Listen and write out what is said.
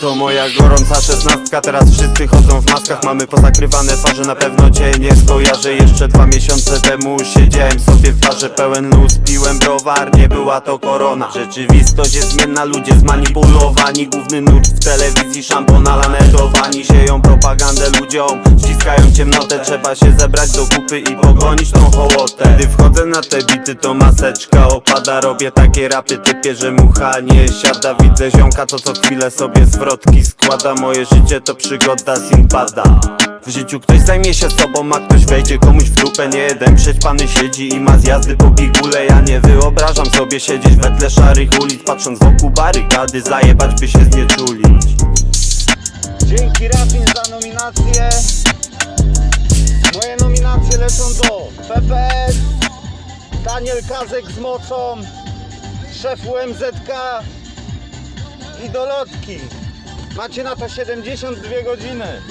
To moja gorąca szesnastka Teraz wszyscy chodzą w maskach. Mamy pozakrywane twarze Na pewno cię nie skojarzę Jeszcze dwa miesiące temu Siedziałem sobie w barze pełen luz Piłem browar, nie była to korona. Rzeczywistość jest zmienna, ludzie zmanipulowani. Główny nurt w telewizji Szampon nalanetowani Sieją propagandę ludziom Ściskają ciemnotę. Trzeba się zebrać do kupy i pogonić tą hołotę Gdy wchodzę na te bity to maseczka opada. Robię takie rapy typie, że mucha nie siada. Widzę ziomka co co chwilę sobie zwrotki składa. Moje życie to przygoda Sinbada w życiu ktoś zajmie się sobą, a ktoś wejdzie komuś w dupę. Nie jeden przećpany siedzi i ma zjazdy po bigule Ja nie wyobrażam sobie siedzieć we tle szarych ulic Patrząc wokół barykady, zajebać by się znieczulić. Dzięki Rafin za nominację. Moje nominacje lecą do Daniel Kazek z mocą, szef UMZK i do lotki. Macie na to 72 godziny.